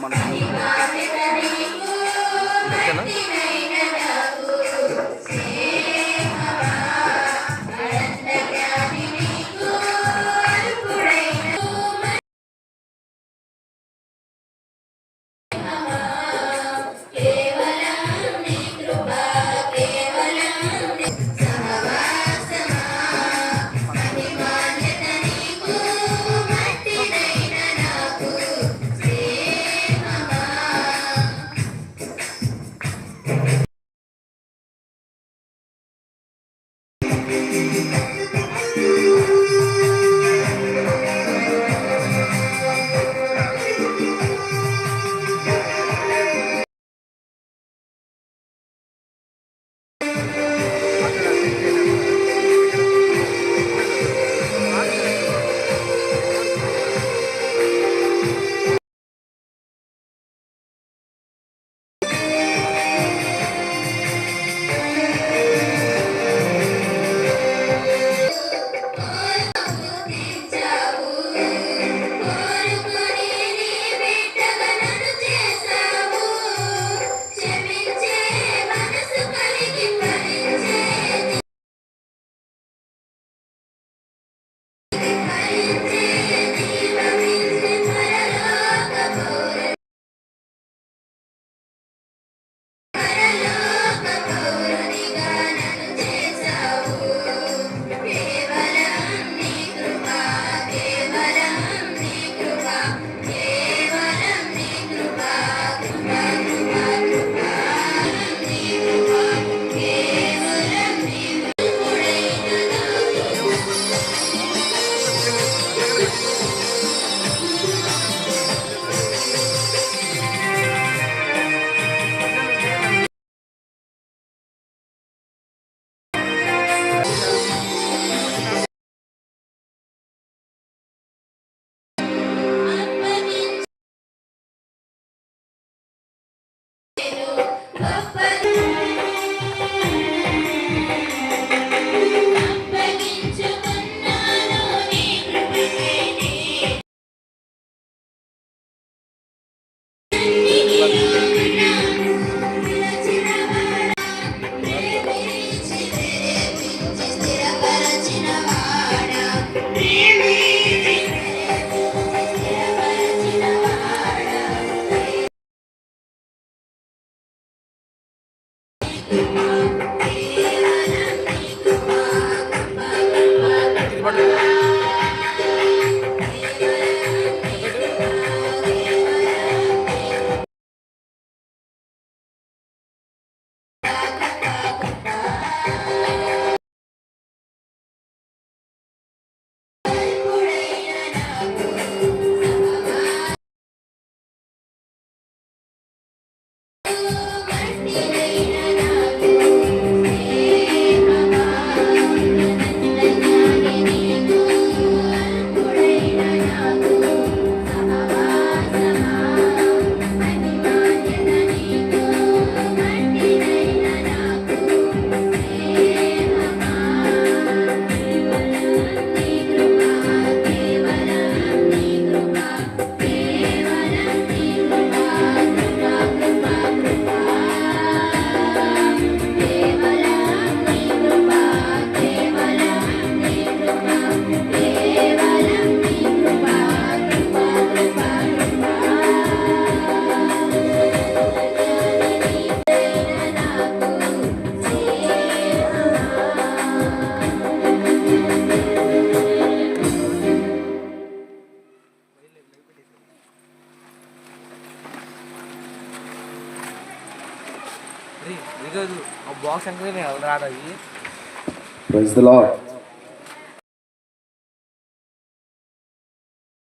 మన ఆ బాక్స్ అంటే నేను రాడు అవి ప్రైజ్ ద లార్డ్.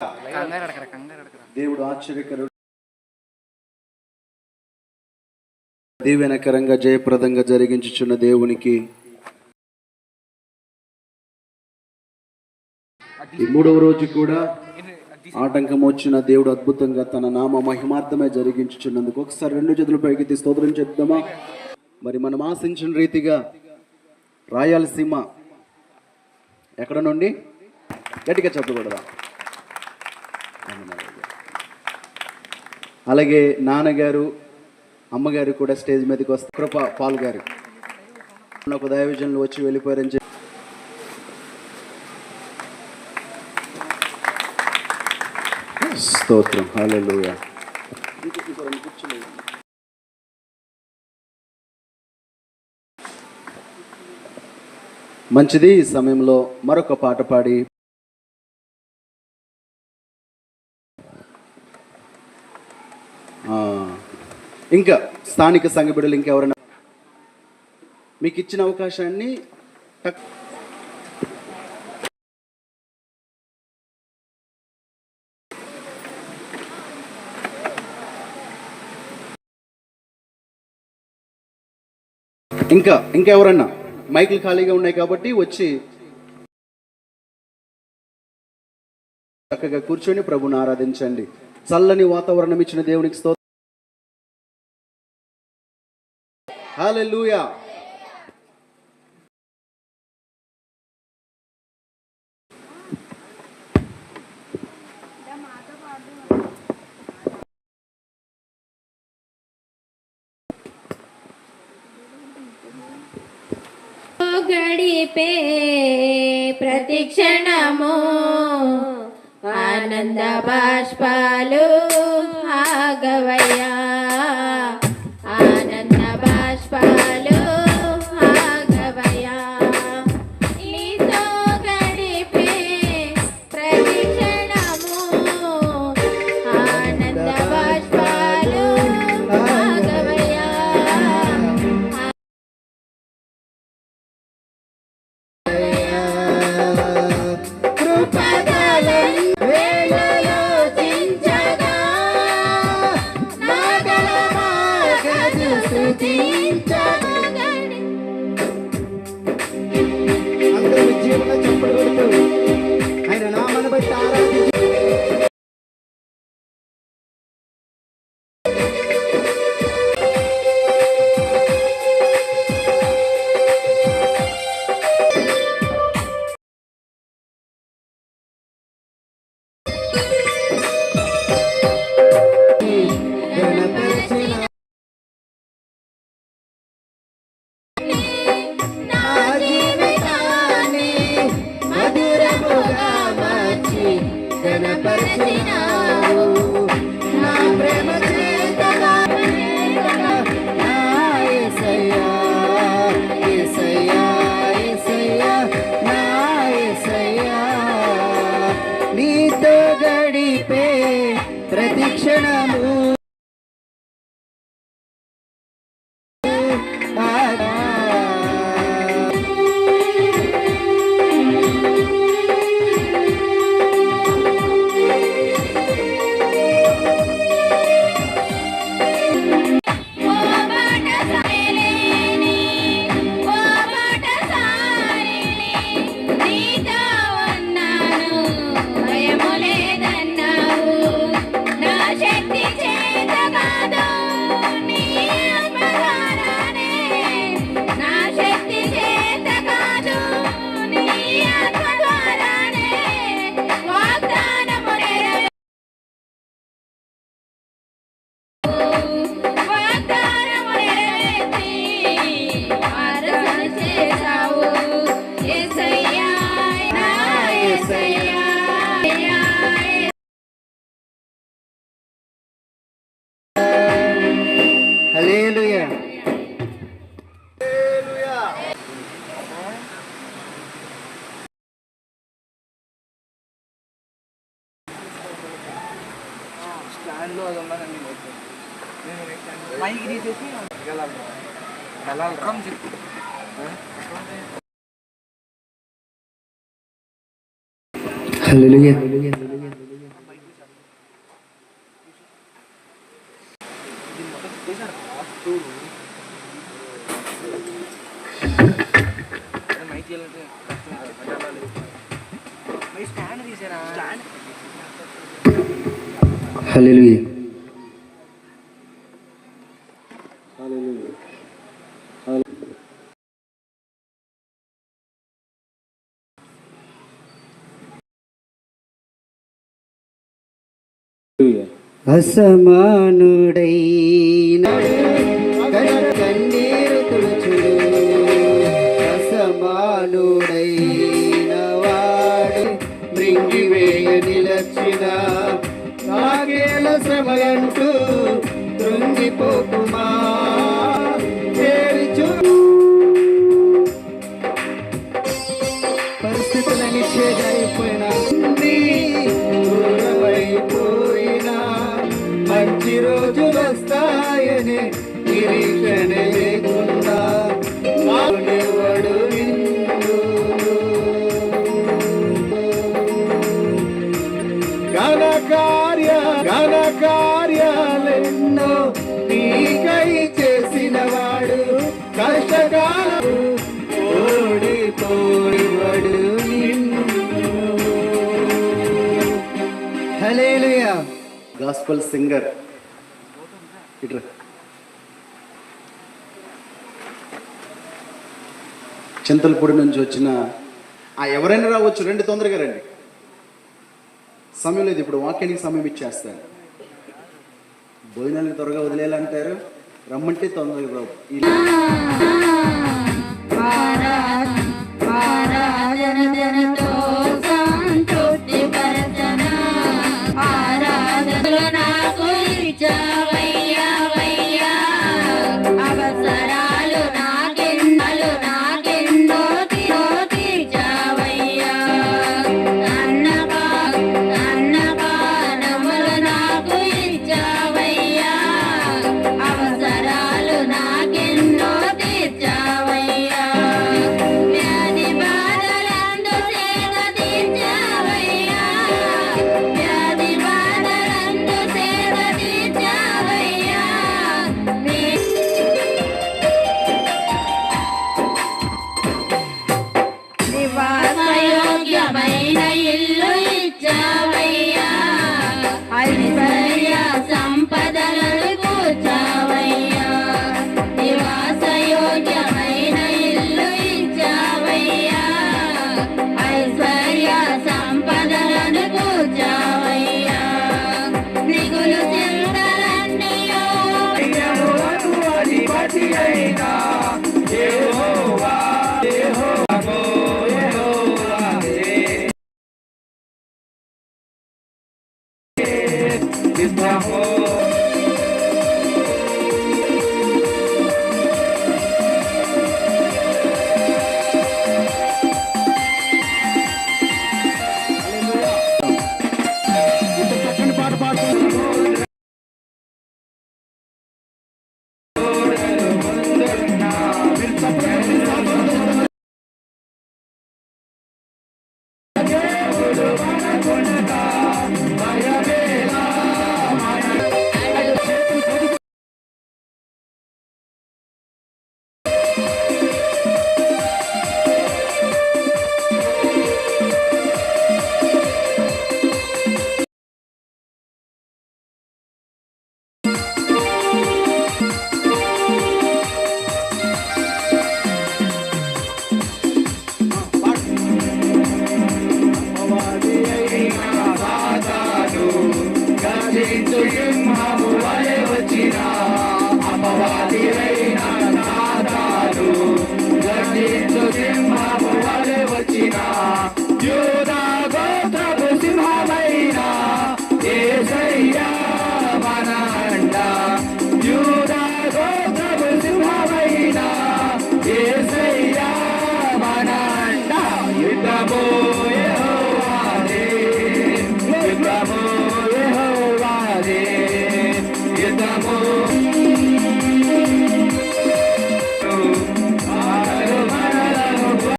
కంగారు అడగరా కంగారు అడగరా. దేవుడు ఆశ్చర్యకరుడు దీవెనకరంగా జయప్రదంగా జరిగించుచున్న దేవునికి ఈ మూడవ రోజు కూడా ఆటంకం వచ్చిన దేవుడు అద్భుతంగా తన నామ మహిమార్థమే జరిగించుచున్నందుకు ఒకసారి రెండు చేతులు పైకి స్తోత్రం చెప్దామా? మరి మనం ఆశించిన రీతిగా రాయలసీమ ఎక్కడ నుండి? గట్టిగా చెప్పకూడదా అలాగే నాన్నగారు అమ్మగారు కూడా స్టేజ్ మీదకి వస్తే కృప పాల్ గారు. ఒక దైవజనులు వచ్చి వెళ్ళిపోయారని చెప్పి స్తోత్రం. హల్లెలూయా. మంచిది ఈ సమయంలో. మరొక పాట పాడి. ఆ, ఇంకా స్థానిక సంఘ బిడ్డలు ఇంకెవరైనా మీకు ఇచ్చిన అవకాశాన్ని ఇంకా ఇంకా ఎవరన్నా? మైకులు ఖాళీగా ఉన్నాయి కాబట్టి వచ్చి చక్కగా కూర్చొని ప్రభుని ఆరాధించండి. చల్లని వాతావరణం ఇచ్చిన దేవునికి స్తోత్రం. హల్లెలూయా. గడిపే ప్రతి క్షణము ఆనంద బాష్పాలు ఆగవయ్యా. హల్లెలూయా మైక్ అసమానుడైన కన్నీరు తుడుచుడు. అసమానుడైన వాడు మృంగివేయ నిలచిన నాగేల శ్రమయంటూ కృంగిపోకుమా? గాస్పల్ సింగర్ ఇట్రా చింతలపూడి నుంచి వచ్చిన ఆ ఎవరైనా రావచ్చు రండి తొందరగా రండి సమయం లేదు ఇప్పుడు వాక్యానికి సమయం ఇచ్చేస్తాను భోజనాన్ని త్వరగా వదిలేయాలంటారు రమ్మంటే తొందరగా రావు ఈ ఆరాధన